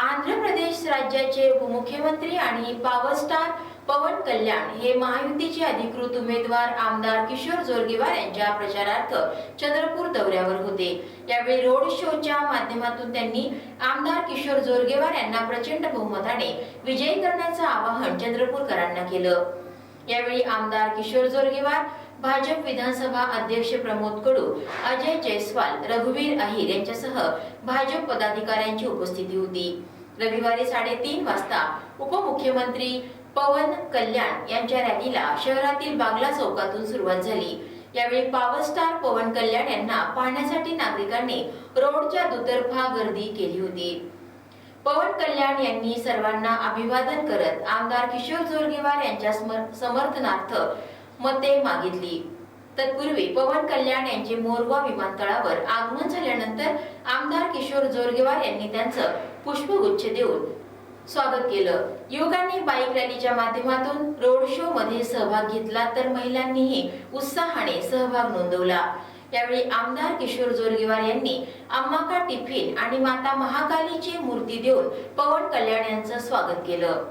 आंध्र प्रदेश राज्याचे उपमुख्यमंत्री आणि पॉवर स्टार पवन कल्याण हे महायुतीचे अधिकृत उमेदवार आमदार किशोर जोरगेवार यांच्या प्रचारार्थ चंद्रपूर दौऱ्यावर होते. यावेळी रोड शोच्या माध्यमातून त्यांनी आमदार किशोर जोरगेवार यांना प्रचंड बहुमताने विजयी करण्याचं आवाहन चंद्रपूरकरांना केलं. यावेळी आमदार किशोर जोरगेवार भाजप विधानसभा अध्यक्ष प्रमोद कडू अजय जयस्वाल रघुवीर अहिर यांच्यासह भाजप पदाधिकाऱ्यांची उपस्थिती होती. रविवारी साडेतीन वाजता उपमुख्यमंत्री पवन कल्याण यांच्या रॅलीला शहरातील बांगला चौकातून सुरुवात झाली. यावेळी पॉवर स्टार पवन कल्याण यांना पाहण्यासाठी नागरिकांनी रोडच्या दुतर्फा गर्दी केली होती. पवन कल्याण यांनी सर्वांना अभिवादन करत आमदार किशोर जोरगेवार यांच्या समर्थनार्थ मते मागितली. तत्पूर्वी पवन कल्याण यांचे मोरवा विमानतळावर आगमन झाल्यानंतर आमदार किशोर जोरगेवार यांनी त्यांचं पुष्पगुच्छ देऊन स्वागत केलं. युवकांनी बाईक रॅलीच्या माध्यमातून रोड शो मध्ये सहभाग घेतला तर महिलांनीही उत्साहाने सहभाग नोंदवला. यावेळी आमदार किशोर जोरगेवार यांनी अम्माका टिफिन आणि माता महाकालीची मूर्ती देऊन पवन कल्याण यांचं स्वागत केलं.